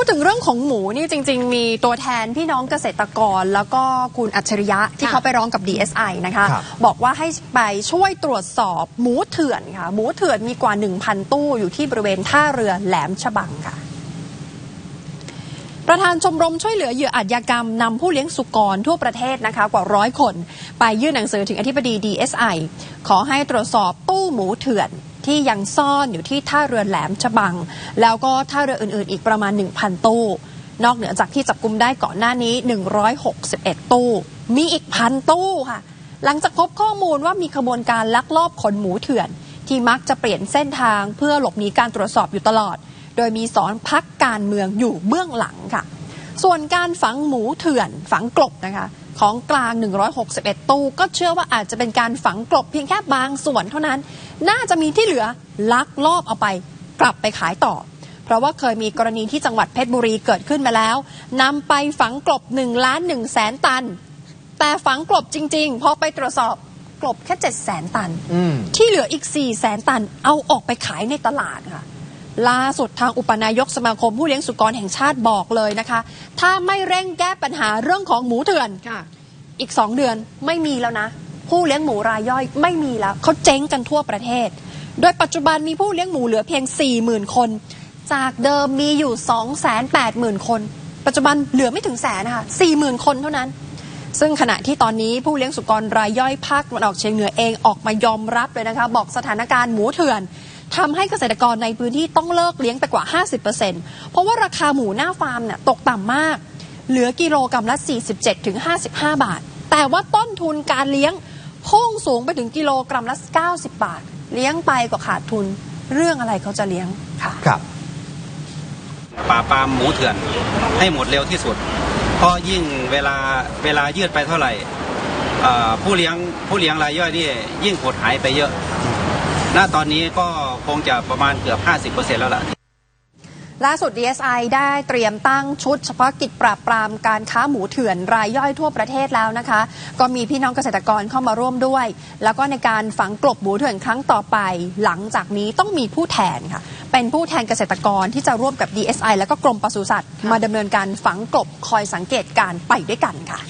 พูดถึงเรื่องของหมูนี่จริง ๆ มีตัวแทนพี่น้องเกษตรกร แล้วก็คุณอัจฉริยะที่ค่ะเขาไปร้องกับ DSI นะคะครับบอกว่าให้ไปช่วยตรวจสอบหมูเถื่อนค่ะ หมูเถื่อนมีกว่า 1,000 ตู้อยู่ที่บริเวณท่าเรือแหลมฉบังค่ะ ประธานชมรมช่วยเหลือเหยื่ออาชญากรรมนำผู้เลี้ยงสุกรทั่วประเทศนะคะ กว่าร้อยคน ไปยื่นหนังสือถึงอธิบดี DSI ขอให้ตรวจสอบตู้หมูเถื่อน ที่ยังซ่อนอยู่ที่ท่าเรือแหลมฉบัง แล้วก็ท่าเรืออื่นๆ อีกประมาณ 1,000 ตู้ นอกเหนือจากที่จับกุมได้ก่อนหน้านี้ 161 ตู้ มีอีกพันตู้ค่ะ หลังจากพบข้อมูลว่ามีขบวนการลักลอบขนหมูเถื่อน ที่มักจะเปลี่ยนเส้นทางเพื่อหลบหนีการตรวจสอบอยู่ตลอด โดยมีสอนพักการเมืองอยู่เบื้องหลังค่ะ ส่วนการฝังหมูเถื่อนฝังกลบนะคะ ของกลาง 161 ตู้ ก็เชื่อว่าอาจจะเป็นการฝังกลบเพียงแค่บางส่วนเท่านั้น น่าจะมีที่เหลือลักลอบเอาไปกลับไปขายต่อ เพราะว่าเคยมีกรณีที่จังหวัดเพชรบุรีเกิดขึ้นมาแล้วนำไปฝังกลบ1ล้าน1แสนตัน แต่ฝังกลบจริงๆพอไปตรวจสอบกลบแค่7แสนตันอืมที่เหลืออีก4แสนตัน เอาออกไปขายในตลาดค่ะ ล่าสุดทางอุปนายกสมาคมผู้เลี้ยงสุกรแห่งชาติบอกเลยนะคะ ถ้าไม่เร่งแก้ปัญหาเรื่องของหมูเถื่อนค่ะอีก2เดือนไม่มีแล้วนะ ผู้เลี้ยงหมูรายย่อยไม่มีแล้วเขาเจ๊งกันทั่วประเทศ โดยปัจจุบันมีผู้เลี้ยงหมูเหลือเพียง 40,000 คน จากเดิมมีอยู่ 280,000 คน ปัจจุบันเหลือไม่ถึงแสนนะคะ40,000 คนเท่านั้น ซึ่งขณะที่ตอนนี้ผู้เลี้ยงสุกรรายย่อยภาคตะวันออกเฉียงเหนือเองออกมายอมรับเลยนะคะ บอกสถานการณ์หมูเถื่อน ทำให้เกษตรกรในพื้นที่ต้องเลิกเลี้ยงไปกว่า 50%เพราะว่าราคาหมูหน้าฟาร์มเนี่ยตกต่ำมาก เหลือกิโลกรัมละ 47-55 บาท แต่ว่าต้นทุนการเลี้ยงพุ่งสูงไปถึงกิโลกรัมละ 90 บาท เลี้ยงไปก็ขาดทุนเรื่องอะไรเขาจะเลี้ยงค่ะครับปราบปรามหมูเถื่อนให้หมดเร็วที่สุด เพราะยิ่งเวลาเวลายืดไปเท่าไหร่เอ่อผู้เลี้ยงผู้เลี้ยงรายย่อยนี่ยิ่งหดหายไปเยอะ ณตอนนี้ก็คงจะประมาณเกือบ 50%แล้วล่ะล่าสุด DSI ได้เตรียมตั้งชุดเฉพาะกิจปราบปรามการค้าหมูเถื่อนรายย่อยทั่วประเทศแล้วนะคะ ก็มีพี่น้องเกษตรกรเข้ามาร่วมด้วย แล้วก็ในการฝังกลบหมูเถื่อนครั้งต่อไป หลังจากนี้ต้องมีผู้แทนค่ะ เป็นผู้แทนเกษตรกรที่จะร่วมกับ DSI แล้วก็กรมปศุสัตว์ มาดำเนินการฝังกลบคอยสังเกตการไปด้วยกันค่ะ